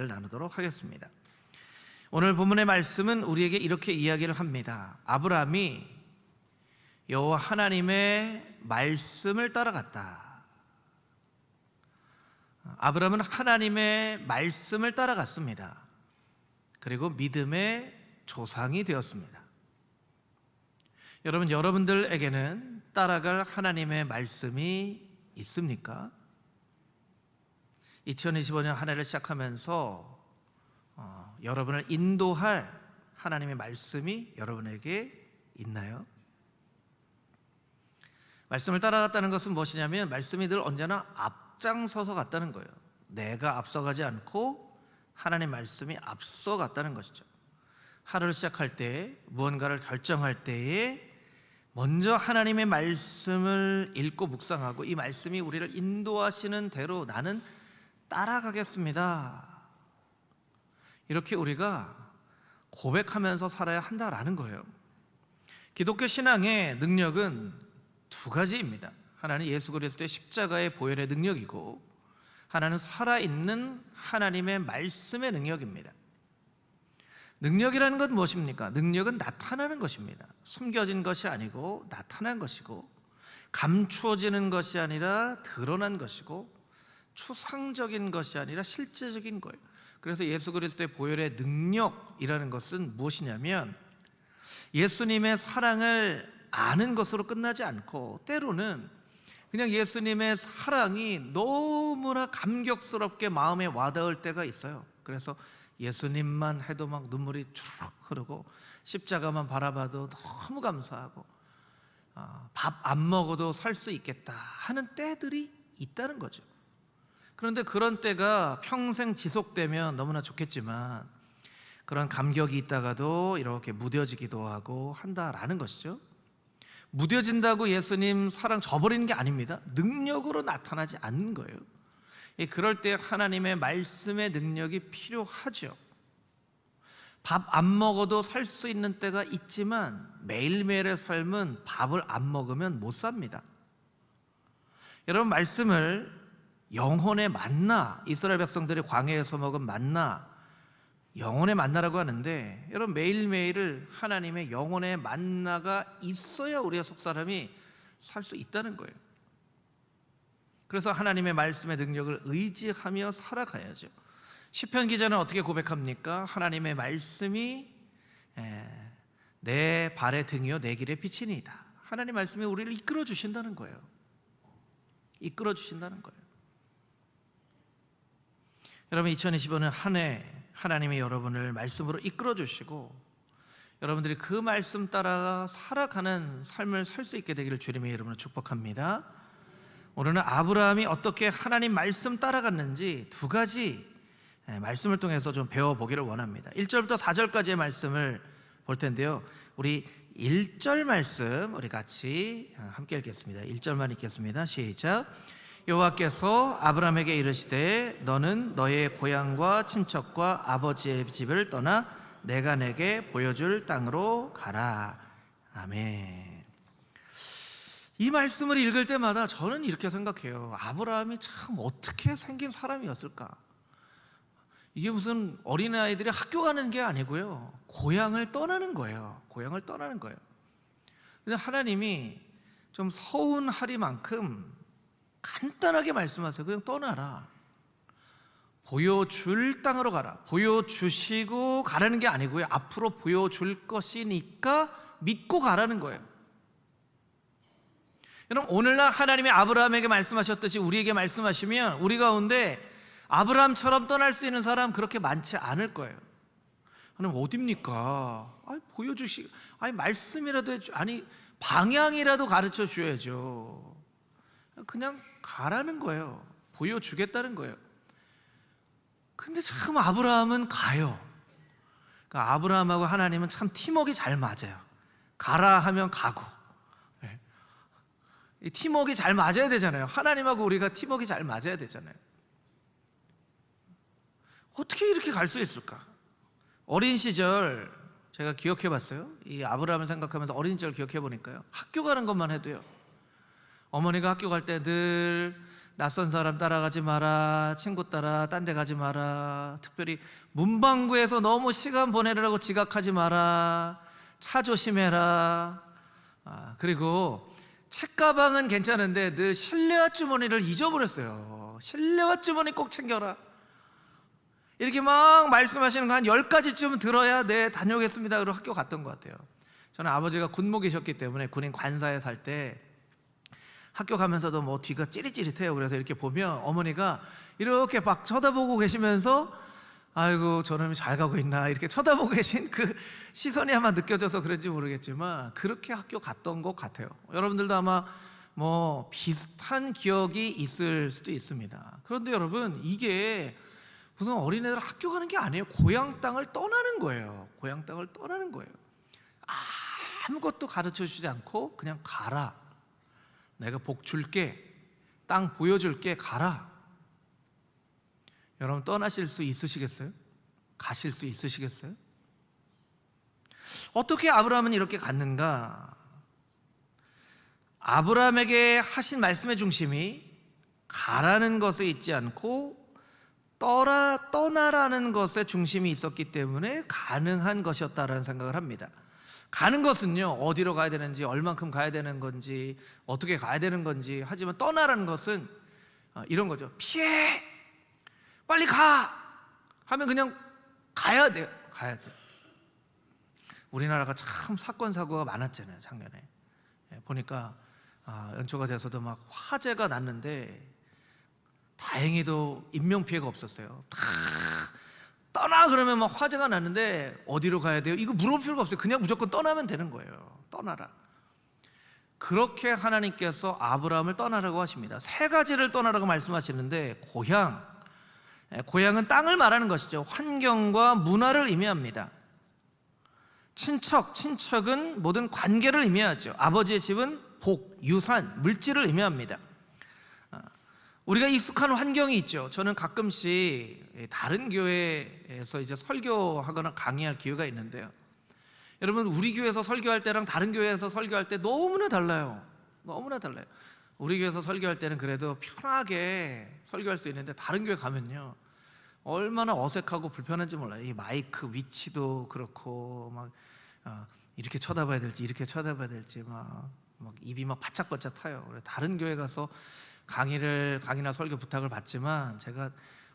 은혜를 나누도록 하겠습니다. 오늘 본문의 말씀은 우리에게 이렇게 이야기를 합니다. 아브라함이 여호와 하나님의 말씀을 따라갔다. 아브라함은 하나님의 말씀을 따라갔습니다. 그리고 믿음의 조상이 되었습니다. 여러분, 여러분들에게는 따라갈 하나님의 말씀이 있습니까? 2025년 한 해를 시작하면서 어, 여러분을 인도할 하나님의 말씀이 여러분에게 있나요? 말씀을 따라갔다는 것은 무엇이냐면 말씀이 늘 언제나 앞장서서 갔다는 거예요. 내가 앞서가지 않고 하나님 말씀이 앞서갔다는 것이죠. 하루를 시작할 때 무언가를 결정할 때에 먼저 하나님의 말씀을 읽고 묵상하고 이 말씀이 우리를 인도하시는 대로 나는 따라가겠습니다. 이렇게 우리가 고백하면서 살아야 한다라는 거예요. 기독교 신앙의 능력은 두 가지입니다. 하나는 예수 그리스도의 십자가의 보혈의 능력이고 하나는 살아있는 하나님의 말씀의 능력입니다. 능력이라는 건 무엇입니까? 능력은 나타나는 것입니다. 숨겨진 것이 아니고 나타난 것이고 감추어지는 것이 아니라 드러난 것이고 추상적인 것이 아니라 실제적인 거예요. 그래서 예수 그리스도의 보혈의 능력이라는 것은 무엇이냐면 예수님의 사랑을 아는 것으로 끝나지 않고 때로는 그냥 예수님의 사랑이 너무나 감격스럽게 마음에 와닿을 때가 있어요. 그래서 예수님만 해도 막 눈물이 주르륵 흐르고 십자가만 바라봐도 너무 감사하고 아, 밥안 먹어도 살 수 있겠다 하는 때들이 있다는 거죠. 그런데 그런 때가 평생 지속되면 너무나 좋겠지만 그런 감격이 있다가도 이렇게 무뎌지기도 하고 한다라는 것이죠. 무뎌진다고 예수님 사랑 저버리는 게 아닙니다. 능력으로 나타나지 않는 거예요. 그럴 때 하나님의 말씀의 능력이 필요하죠. 밥 안 먹어도 살 수 있는 때가 있지만 매일매일의 삶은 밥을 안 먹으면 못 삽니다. 여러분 말씀을 영혼의 만나 이스라엘 백성들이 광야에서 먹은 만나 영혼의 만나라고 하는데 여러분 매일매일을 하나님의 영혼의 만나가 있어야 우리가 속 사람이 살 수 있다는 거예요. 그래서 하나님의 말씀의 능력을 의지하며 살아가야죠. 시편 기자는 어떻게 고백합니까? 하나님의 말씀이 내 발의 등이요 내 길의 빛이니이다. 하나님 말씀이 우리를 이끌어 주신다는 거예요. 이끌어 주신다는 거예요. 여러분 2025년 한 해 하나님이 여러분을 말씀으로 이끌어 주시고 여러분들이 그 말씀 따라 살아가는 삶을 살 수 있게 되기를 주님의 이름으로 축복합니다. 오늘은 아브라함이 어떻게 하나님 말씀 따라갔는지 두 가지 예, 말씀을 통해서 좀 배워보기를 원합니다. 1절부터 4절까지의 말씀을 볼 텐데요. 우리 1절 말씀 우리 같이 어, 함께 읽겠습니다. 1절만 읽겠습니다. 시작. 여호와께서 아브라함에게 이르시되 너는 너의 고향과 친척과 아버지의 집을 떠나 내가 내게 보여줄 땅으로 가라. 아멘. 이 말씀을 읽을 때마다 저는 이렇게 생각해요. 아브라함이 참 어떻게 생긴 사람이었을까? 이게 무슨 어린아이들이 학교 가는 게 아니고요. 고향을 떠나는 거예요. 고향을 떠나는 거예요. 근데 하나님이 좀 서운하리만큼 간단하게 말씀하세요. 그냥 떠나라. 보여줄 땅으로 가라. 보여주시고 가라는 게 아니고요. 앞으로 보여줄 것이니까 믿고 가라는 거예요. 여러분, 오늘날 하나님이 아브라함에게 말씀하셨듯이 우리에게 말씀하시면 우리 가운데 아브라함처럼 떠날 수 있는 사람 그렇게 많지 않을 거예요. 하나님 어딥니까? 아니, 보여주시, 아니, 말씀이라도 해주, 아니, 방향이라도 가르쳐 주셔야죠. 그냥 가라는 거예요. 보여주겠다는 거예요. 근데 참 아브라함은 가요. 그러니까 아브라함하고 하나님은 참 팀워크 잘 맞아요. 가라 하면 가고. 네. 팀워크 잘 맞아야 되잖아요. 하나님하고 우리가 팀워크 잘 맞아야 되잖아요. 어떻게 이렇게 갈 수 있을까? 어린 시절 제가 기억해 봤어요. 이 아브라함을 생각하면서 어린 시절 기억해 보니까요. 학교 가는 것만 해도요. 어머니가 학교 갈 때 늘 낯선 사람 따라가지 마라. 친구 따라 딴 데 가지 마라. 특별히 문방구에서 너무 시간 보내느라고 지각하지 마라. 차 조심해라. 아, 그리고 책가방은 괜찮은데 늘 실내화 주머니를 잊어버렸어요. 실내화 주머니 꼭 챙겨라. 이렇게 막 말씀하시는 거 한 10가지쯤 들어야 네 다녀오겠습니다. 그리고 학교 갔던 것 같아요. 저는 아버지가 군목이셨기 때문에 군인 관사에 살 때 학교 가면서도 뭐 뒤가 찌릿찌릿해요. 그래서 이렇게 보면 어머니가 이렇게 막 쳐다보고 계시면서 아이고 저놈이 잘 가고 있나 이렇게 쳐다보고 계신 그 시선이 아마 느껴져서 그런지 모르겠지만 그렇게 학교 갔던 것 같아요. 여러분들도 아마 뭐 비슷한 기억이 있을 수도 있습니다. 그런데 여러분 이게 무슨 어린애들 학교 가는 게 아니에요. 고향 땅을 떠나는 거예요. 고향 땅을 떠나는 거예요. 아무것도 가르쳐 주지 않고 그냥 가라. 내가 복 줄게. 땅 보여줄게. 가라. 여러분 떠나실 수 있으시겠어요? 가실 수 있으시겠어요? 어떻게 아브라함은 이렇게 갔는가? 아브라함에게 하신 말씀의 중심이 가라는 것에 있지 않고 떠라 떠나라는 것에 중심이 있었기 때문에 가능한 것이었다라는 생각을 합니다. 가는 것은요 어디로 가야 되는지 얼만큼 가야 되는 건지 어떻게 가야 되는 건지 하지만 떠나라는 것은 어, 이런 거죠. 피해! 빨리 가! 하면 그냥 가야 돼요. 가야 돼 우리나라가 참 사건 사고가 많았잖아요 작년에. 예, 보니까 아, 연초가 돼서도 막 화재가 났는데 다행히도 인명 피해가 없었어요. 다 떠나 그러면 막 화재가 났는데 어디로 가야 돼요? 이거 물어볼 필요가 없어요. 그냥 무조건 떠나면 되는 거예요. 떠나라. 그렇게 하나님께서 아브라함을 떠나라고 하십니다. 세 가지를 떠나라고 말씀하시는데 고향, 예, 고향은 땅을 말하는 것이죠. 환경과 문화를 의미합니다. 친척, 친척은 모든 관계를 의미하죠. 아버지의 집은 복, 유산, 물질을 의미합니다. 우리가 익숙한 환경이 있죠. 저는 가끔씩 다른 교회에서 이제 설교하거나 강의할 기회가 있는데요. 여러분 우리 교회에서 설교할 때랑 다른 교회에서 설교할 때 너무나 달라요. 너무나 달라요. 우리 교회에서 설교할 때는 그래도 편하게 설교할 수 있는데 다른 교회 가면요. 얼마나 어색하고 불편한지 몰라요. 이 마이크 위치도 그렇고 막 어, 이렇게 쳐다봐야 될지 이렇게 쳐다봐야 될지 막, 막 입이 막 바짝바짝 타요. 다른 교회 가서 강의를 강의나 설교 부탁을 받지만 제가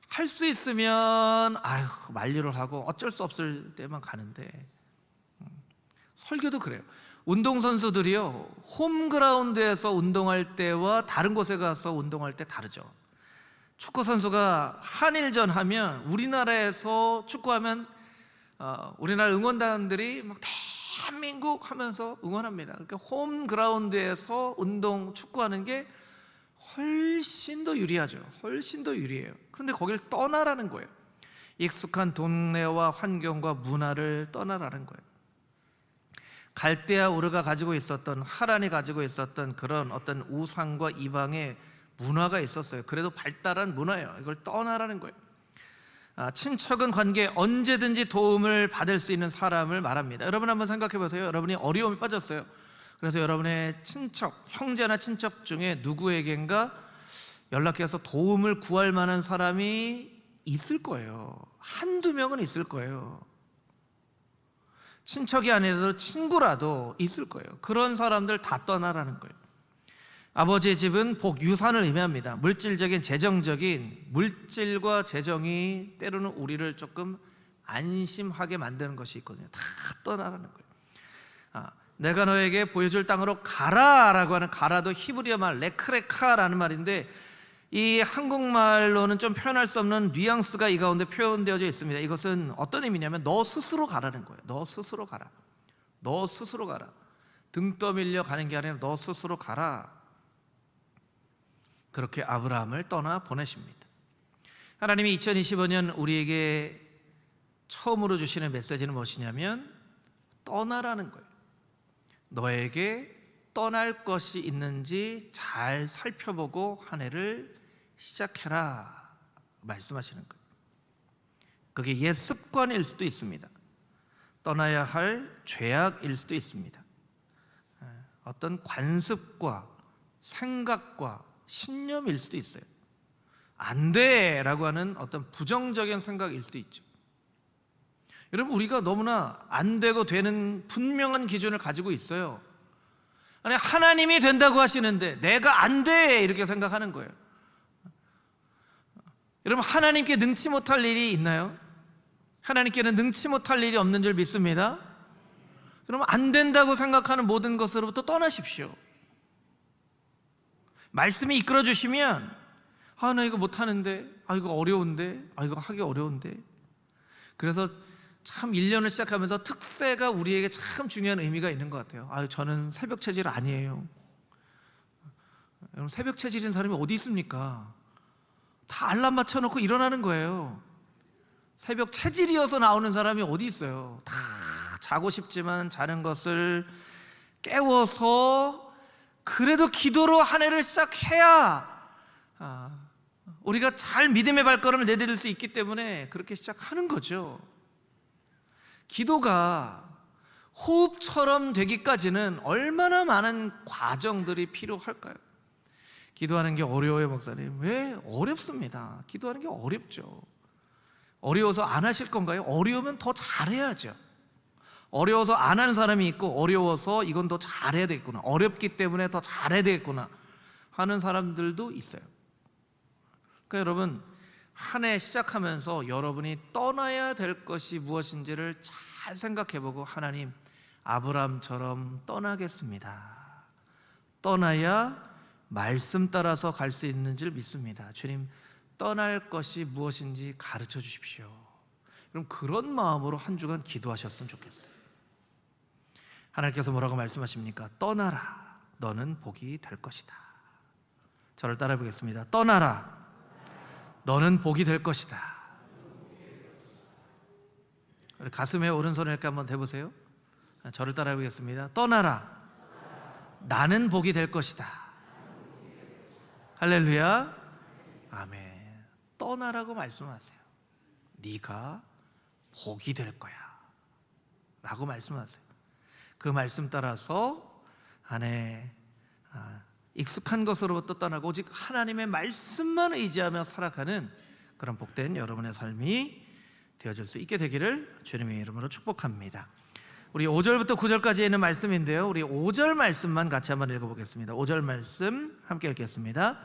할 수 있으면 아유 만류를 하고 어쩔 수 없을 때만 가는데 음, 설교도 그래요. 운동 선수들이요 홈그라운드에서 운동할 때와 다른 곳에 가서 운동할 때 다르죠. 축구 선수가 한일전 하면 우리나라에서 축구하면 어, 우리나라 응원단들이 막 대한민국 하면서 응원합니다. 그러니까 홈그라운드에서 운동 축구하는 게 훨씬 더 유리하죠. 훨씬 더 유리해요. 그런데 거길 떠나라는 거예요. 익숙한 동네와 환경과 문화를 떠나라는 거예요. 갈대아 우르가 가지고 있었던 하란이 가지고 있었던 그런 어떤 우상과 이방의 문화가 있었어요. 그래도 발달한 문화예요. 이걸 떠나라는 거예요. 아, 친척은 관계 언제든지 도움을 받을 수 있는 사람을 말합니다. 여러분 한번 생각해 보세요. 여러분이 어려움에 빠졌어요. 그래서 여러분의 친척, 형제나 친척 중에 누구에겐가 연락해서 도움을 구할 만한 사람이 있을 거예요. 한두 명은 있을 거예요. 친척이 아니라도 친구라도 있을 거예요. 그런 사람들 다 떠나라는 거예요. 아버지의 집은 복, 유산을 의미합니다. 물질적인, 재정적인 물질과 재정이 때로는 우리를 조금 안심하게 만드는 것이 있거든요. 다 떠나라는 거예요. 아, 내가 너에게 보여줄 땅으로 가라라고 하는 가라도 히브리어 말 레크레카라는 말인데 이 한국말로는 좀 표현할 수 없는 뉘앙스가 이 가운데 표현되어져 있습니다. 이것은 어떤 의미냐면 너 스스로 가라는 거예요. 너 스스로 가라. 너 스스로 가라. 등 떠밀려 가는 게 아니라 너 스스로 가라. 그렇게 아브라함을 떠나 보내십니다. 하나님이 2025년 우리에게 처음으로 주시는 메시지는 무엇이냐면 떠나라는 거예요. 너에게 떠날 것이 있는지 잘 살펴보고 한 해를 시작해라 말씀하시는 거예요. 그게 옛 습관일 수도 있습니다. 떠나야 할 죄악일 수도 있습니다. 어떤 관습과 생각과 신념일 수도 있어요. 안 돼라고 하는 어떤 부정적인 생각일 수도 있죠. 여러분 우리가 너무나 안 되고 되는 분명한 기준을 가지고 있어요. 아니 하나님이 된다고 하시는데 내가 안 돼 이렇게 생각하는 거예요. 여러분 하나님께 능치 못할 일이 있나요? 하나님께는 능치 못할 일이 없는 줄 믿습니다. 그러면 안 된다고 생각하는 모든 것으로부터 떠나십시오. 말씀이 이끌어 주시면 아 나 이거 못 하는데 아 이거 어려운데 아 이거 하기 어려운데 그래서 참 1년을 시작하면서 특세가 우리에게 참 중요한 의미가 있는 것 같아요. 아 저는 새벽 체질 아니에요. 여러분 새벽 체질인 사람이 어디 있습니까? 다 알람 맞춰놓고 일어나는 거예요. 새벽 체질이어서 나오는 사람이 어디 있어요? 다 자고 싶지만 자는 것을 깨워서 그래도 기도로 한 해를 시작해야 아, 우리가 잘 믿음의 발걸음을 내디딜 수 있기 때문에 그렇게 시작하는 거죠. 기도가 호흡처럼 되기까지는 얼마나 많은 과정들이 필요할까요? 기도하는 게 어려워요, 목사님. 왜? 어렵습니다. 기도하는 게 어렵죠. 어려워서 안 하실 건가요? 어려우면 더 잘해야죠. 어려워서 안 하는 사람이 있고 어려워서 이건 더 잘해야 되겠구나. 어렵기 때문에 더 잘해야 되겠구나 하는 사람들도 있어요. 그러니까 여러분 한 해 시작하면서 여러분이 떠나야 될 것이 무엇인지를 잘 생각해보고 하나님 아브라함처럼 떠나겠습니다. 떠나야 말씀 따라서 갈 수 있는 줄 믿습니다. 주님 떠날 것이 무엇인지 가르쳐 주십시오. 그럼 그런 마음으로 한 주간 기도하셨으면 좋겠어요. 하나님께서 뭐라고 말씀하십니까? 떠나라. 너는 복이 될 것이다. 저를 따라 보겠습니다. 떠나라. 너는 복이 될 것이다. 가슴에 오른손을 이렇게 한번 대보세요. 저를 따라 보겠습니다. 떠나라. 나는 복이 될 것이다. 할렐루야. 아멘. 떠나라고 말씀하세요. 네가 복이 될 거야. 라고 말씀하세요. 그 말씀 따라서 안에 아, 익숙한 것으로부터 떠나고 오직 하나님의 말씀만 의지하며 살아가는 그런 복된 여러분의 삶이 되어질 수 있게 되기를 주님의 이름으로 축복합니다. 우리 5절부터 9절까지 있는 말씀인데요. 우리 5절 말씀만 같이 한번 읽어보겠습니다. 5절 말씀 함께 읽겠습니다.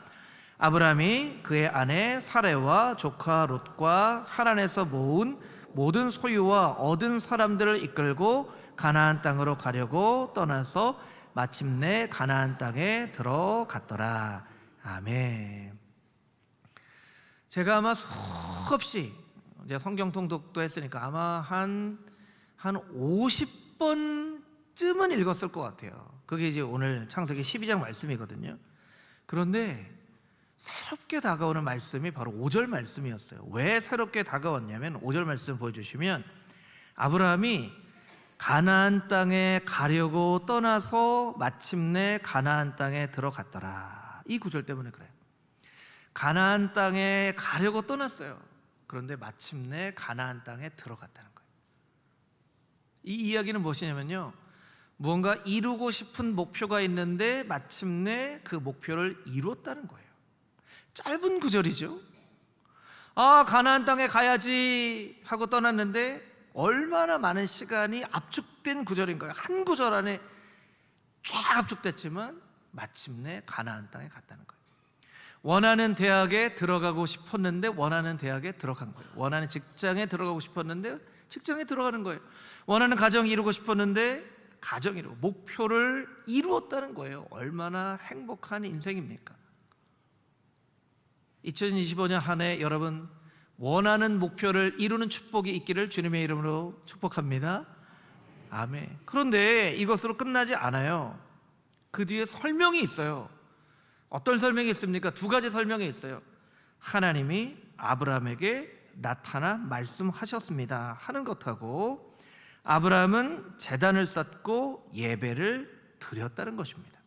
아브라함이 그의 아내 사레와 조카 롯과 하란에서 모은 모든 소유와 얻은 사람들을 이끌고 가나안 땅으로 가려고 떠나서 마침내 가나안 땅에 들어갔더라. 아멘. 제가 아마 수없이 이제 성경 통독도 했으니까 아마 한한 50번쯤은 읽었을 것 같아요. 그게 이제 오늘 창세기 12장 말씀이거든요. 그런데 새롭게 다가오는 말씀이 바로 5절 말씀이었어요. 왜 새롭게 다가왔냐면 5절 말씀 보여 주시면 아브라함이 가나안 땅에 가려고 떠나서 마침내 가나안 땅에 들어갔더라. 이 구절 때문에 그래요. 가나안 땅에 가려고 떠났어요. 그런데 마침내 가나안 땅에 들어갔다는 거예요. 이 이야기는 무엇이냐면요. 무언가 이루고 싶은 목표가 있는데 마침내 그 목표를 이뤘다는 거예요. 짧은 구절이죠. 아, 가나안 땅에 가야지 하고 떠났는데 얼마나 많은 시간이 압축된 구절인가요? 한 구절 안에 쫙 압축됐지만 마침내 가나안 땅에 갔다는 거예요. 원하는 대학에 들어가고 싶었는데 원하는 대학에 들어간 거예요. 원하는 직장에 들어가고 싶었는데 직장에 들어가는 거예요. 원하는 가정 이루고 싶었는데 가정 이루고 목표를 이루었다는 거예요. 얼마나 행복한 인생입니까? 2025년 한 해 여러분 원하는 목표를 이루는 축복이 있기를 주님의 이름으로 축복합니다. 아멘. 그런데 이것으로 끝나지 않아요. 그 뒤에 설명이 있어요. 어떤 설명이 있습니까? 두 가지 설명이 있어요. 하나님이 아브라함에게 나타나 말씀하셨습니다. 하는 것하고 아브라함은 재단을 쌓고 예배를 드렸다는 것입니다.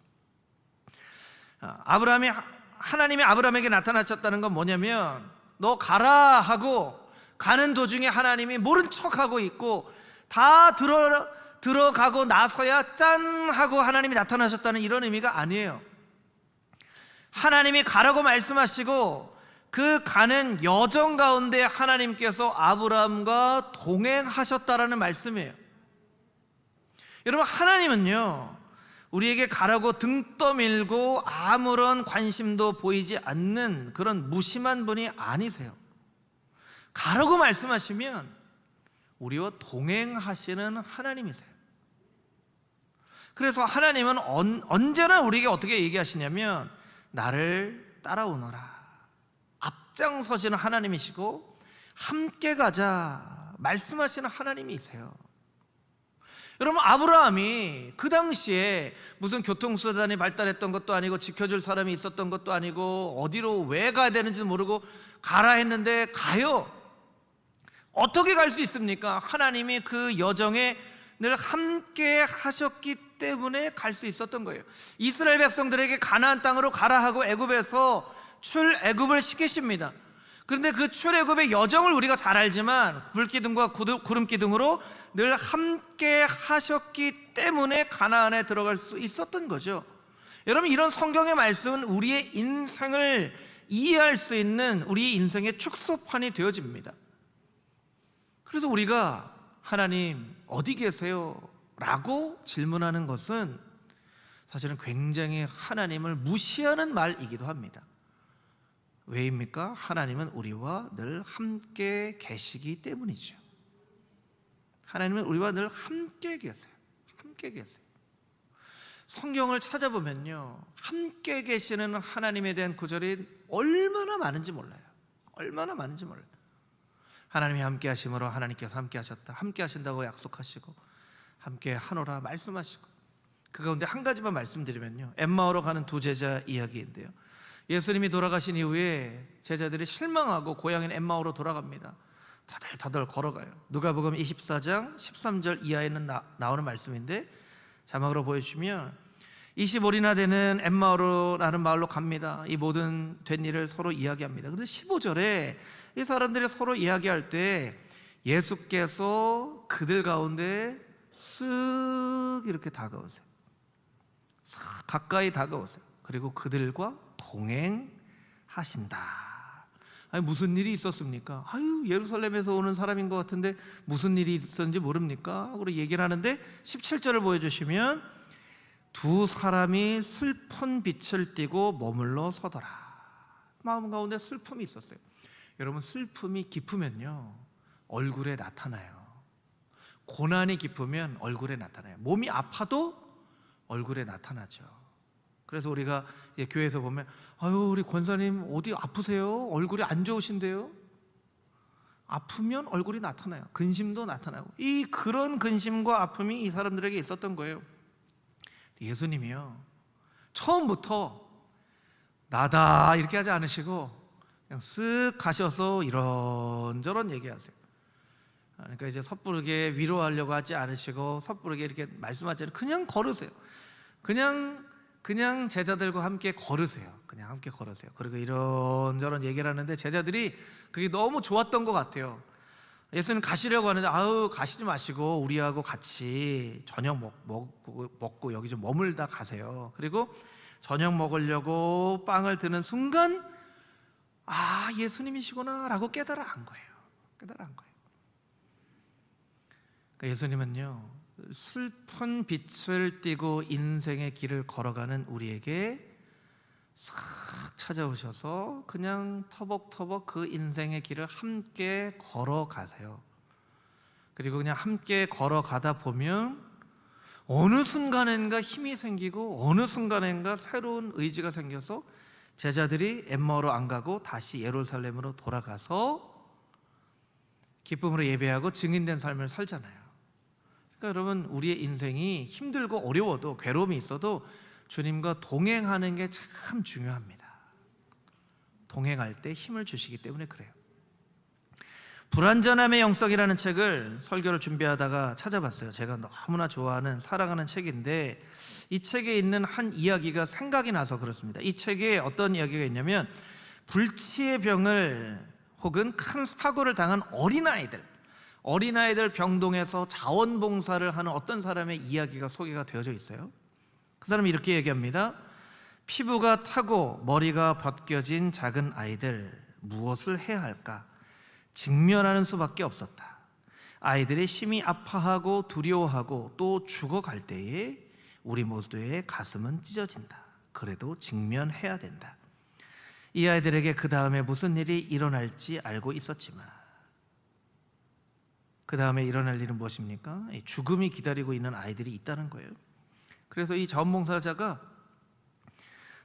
아, 아브라함이 하나님이 아브라함에게 나타나셨다는 건 뭐냐면 너 가라 하고 가는 도중에 하나님이 모른 척하고 있고 다 들어 들어가고 나서야 짠 하고 하나님이 나타나셨다는 이런 의미가 아니에요. 하나님이 가라고 말씀하시고 그 가는 여정 가운데 하나님께서 아브라함과 동행하셨다라는 말씀이에요. 여러분 하나님은요 우리에게 가라고 등 떠밀고 아무런 관심도 보이지 않는 그런 무심한 분이 아니세요. 가라고 말씀하시면 우리와 동행하시는 하나님이세요. 그래서 하나님은 언, 언제나 우리에게 어떻게 얘기하시냐면 나를 따라오너라. 앞장서시는 하나님이시고 함께 가자 말씀하시는 하나님이세요. 여러분 아브라함이 그 당시에 무슨 교통수단이 발달했던 것도 아니고 지켜줄 사람이 있었던 것도 아니고 어디로 왜 가야 되는지 모르고 가라 했는데 가요. 어떻게 갈 수 있습니까? 하나님이 그 여정에 늘 함께 하셨기 때문에 갈 수 있었던 거예요. 이스라엘 백성들에게 가나안 땅으로 가라 하고 애굽에서 출애굽을 시키십니다. 그런데 그 출애굽의 여정을 우리가 잘 알지만 불기둥과 구름기둥으로 늘 함께 하셨기 때문에 가나안에 들어갈 수 있었던 거죠. 여러분 이런 성경의 말씀은 우리의 인생을 이해할 수 있는 우리 인생의 축소판이 되어집니다. 그래서 우리가 하나님 어디 계세요? 라고 질문하는 것은 사실은 굉장히 하나님을 무시하는 말이기도 합니다. 왜입니까? 하나님은 우리와 늘 함께 계시기 때문이죠. 하나님은 우리와 늘 함께 계세요. 함께 계세요. 성경을 찾아보면요. 함께 계시는 하나님에 대한 구절이 얼마나 많은지 몰라요. 얼마나 많은지 몰라요. 하나님이 함께 하심으로 하나님께서 함께 하셨다. 함께 하신다고 약속하시고 함께 하노라 말씀하시고 그 가운데 한 가지만 말씀드리면요. 엠마오로 가는 두 제자 이야기인데요. 예수님이 돌아가신 이후에 제자들이 실망하고 고향인 엠마오로 돌아갑니다. 다들 다들 걸어가요. 누가복음 24장 13절 이하에는 나, 나오는 말씀인데 자막으로 보여주시면 25리나 되는 엠마오로라는 마을로 갑니다. 이 모든 된 일을 서로 이야기합니다. 그런데 15절에 이 사람들이 서로 이야기할 때 예수께서 그들 가운데 쓱 이렇게 다가오세요. 가까이 다가오세요. 그리고 그들과 동행하신다. 아니 무슨 일이 있었습니까? 아유 예루살렘에서 오는 사람인 것 같은데 무슨 일이 있었는지 모릅니까? 그리고 얘기를 하는데 17절을 보여주시면 두 사람이 슬픈 빛을 띠고 머물러 서더라. 마음 가운데 슬픔이 있었어요. 여러분 슬픔이 깊으면요 얼굴에 나타나요. 고난이 깊으면 얼굴에 나타나요. 몸이 아파도 얼굴에 나타나죠. 그래서 우리가 교회에서 보면 아유 우리 권사님 어디 아프세요? 얼굴이 안 좋으신데요? 아프면 얼굴이 나타나요. 근심도 나타나고 이 그런 근심과 아픔이 이 사람들에게 있었던 거예요. 예수님이요 처음부터 나다 이렇게 하지 않으시고 그냥 쓱 가셔서 이런저런 얘기하세요. 그러니까 이제 섣부르게 위로하려고 하지 않으시고 섣부르게 이렇게 말씀하지 않고 그냥 걸으세요. 그냥 그냥 제자들과 함께 걸으세요. 그냥 함께 걸으세요. 그리고 이런저런 얘기를 하는데 제자들이 그게 너무 좋았던 것 같아요. 예수님 가시려고 하는데 아우 가시지 마시고 우리하고 같이 저녁 먹, 먹고, 먹고 여기 좀 머물다 가세요. 그리고 저녁 먹으려고 빵을 드는 순간 아 예수님이시구나라고 깨달아 한 거예요. 깨달아 한 거예요. 그러니까 예수님은요 슬픈 빛을 띠고 인생의 길을 걸어가는 우리에게 싹 찾아오셔서 그냥 터벅터벅 그 인생의 길을 함께 걸어가세요. 그리고 그냥 함께 걸어가다 보면 어느 순간엔가 힘이 생기고 어느 순간엔가 새로운 의지가 생겨서 제자들이 엠마오로 안 가고 다시 예루살렘으로 돌아가서 기쁨으로 예배하고 증인된 삶을 살잖아요. 그러니까 여러분 우리의 인생이 힘들고 어려워도 괴로움이 있어도 주님과 동행하는 게 참 중요합니다. 동행할 때 힘을 주시기 때문에 그래요. 불완전함의 영성이라는 책을 설교를 준비하다가 찾아봤어요. 제가 너무나 좋아하는 사랑하는 책인데 이 책에 있는 한 이야기가 생각이 나서 그렇습니다. 이 책에 어떤 이야기가 있냐면 불치의 병을 혹은 큰 사고를 당한 어린아이들 어린아이들 병동에서 자원봉사를 하는 어떤 사람의 이야기가 소개가 되어져 있어요. 그 사람이 이렇게 얘기합니다. 피부가 타고 머리가 벗겨진 작은 아이들, 무엇을 해야 할까 직면하는 수밖에 없었다. 아이들이 심히 아파하고 두려워하고 또 죽어갈 때에 우리 모두의 가슴은 찢어진다. 그래도 직면해야 된다. 이 아이들에게 그 다음에 무슨 일이 일어날지 알고 있었지만 그 다음에 일어날 일은 무엇입니까? 이 죽음이 기다리고 있는 아이들이 있다는 거예요. 그래서 이 자원봉사자가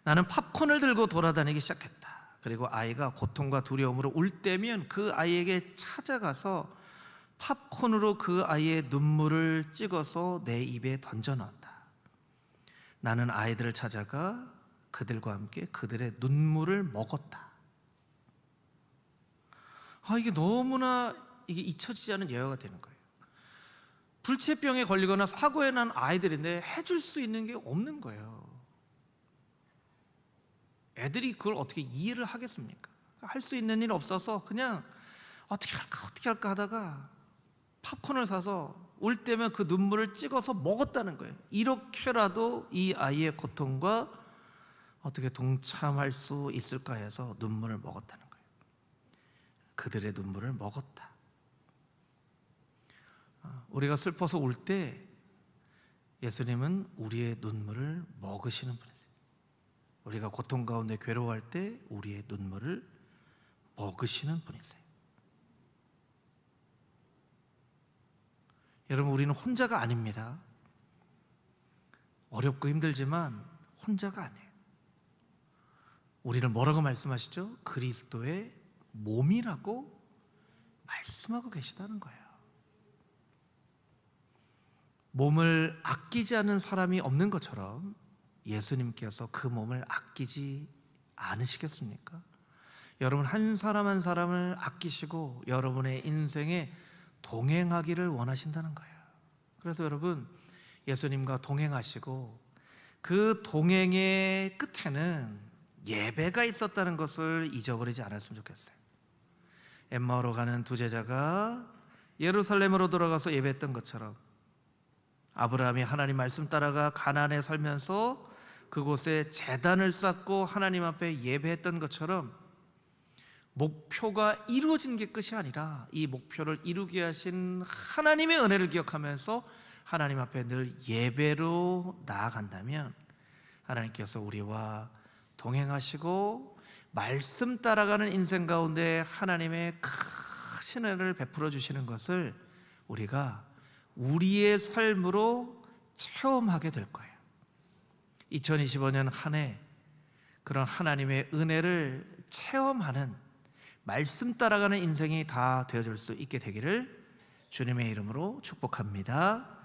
나는 팝콘을 들고 돌아다니기 시작했다. 그리고 아이가 고통과 두려움으로 울 때면 그 아이에게 찾아가서 팝콘으로 그 아이의 눈물을 찍어서 내 입에 던져 넣었다. 나는 아이들을 찾아가 그들과 함께 그들의 눈물을 먹었다. 아, 이게 너무나 이게 잊혀지지 않은 예화가 되는 거예요. 불치병에 걸리거나 사고에 난 아이들인데 해줄 수 있는 게 없는 거예요. 애들이 그걸 어떻게 이해를 하겠습니까? 할 수 있는 일 없어서 그냥 어떻게 할까 어떻게 할까 하다가 팝콘을 사서 올 때면 그 눈물을 찍어서 먹었다는 거예요. 이렇게라도 이 아이의 고통과 어떻게 동참할 수 있을까 해서 눈물을 먹었다는 거예요. 그들의 눈물을 먹었다. 어, 우리가 슬퍼서 울 때 예수님은 우리의 눈물을 먹으시는 분이세요. 우리가 고통 가운데 괴로워할 때 우리의 눈물을 먹으시는 분이세요. 여러분 우리는 혼자가 아닙니다. 어렵고 힘들지만 혼자가 아니에요. 우리를 뭐라고 말씀하시죠? 그리스도의 몸이라고 말씀하고 계시다는 거예요. 몸을 아끼지 않는 사람이 없는 것처럼 예수님께서 그 몸을 아끼지 않으시겠습니까? 여러분 한 사람 한 사람을 아끼시고 여러분의 인생에 동행하기를 원하신다는 거예요. 그래서 여러분 예수님과 동행하시고 그 동행의 끝에는 예배가 있었다는 것을 잊어버리지 않았으면 좋겠어요. 엠마오로 가는 두 제자가 예루살렘으로 돌아가서 예배했던 것처럼 아브라함이 하나님 말씀 따라가 가나안에 살면서 그곳에 재단을 쌓고 하나님 앞에 예배했던 것처럼 목표가 이루어진 게 끝이 아니라 이 목표를 이루게 하신 하나님의 은혜를 기억하면서 하나님 앞에 늘 예배로 나아간다면 하나님께서 우리와 동행하시고 말씀 따라가는 인생 가운데 하나님의 크신 은혜를 베풀어 주시는 것을 우리가 우리의 삶으로 체험하게 될 거예요. 2025년 한 해 그런 하나님의 은혜를 체험하는 말씀 따라가는 인생이 다 되어줄 수 있게 되기를 주님의 이름으로 축복합니다.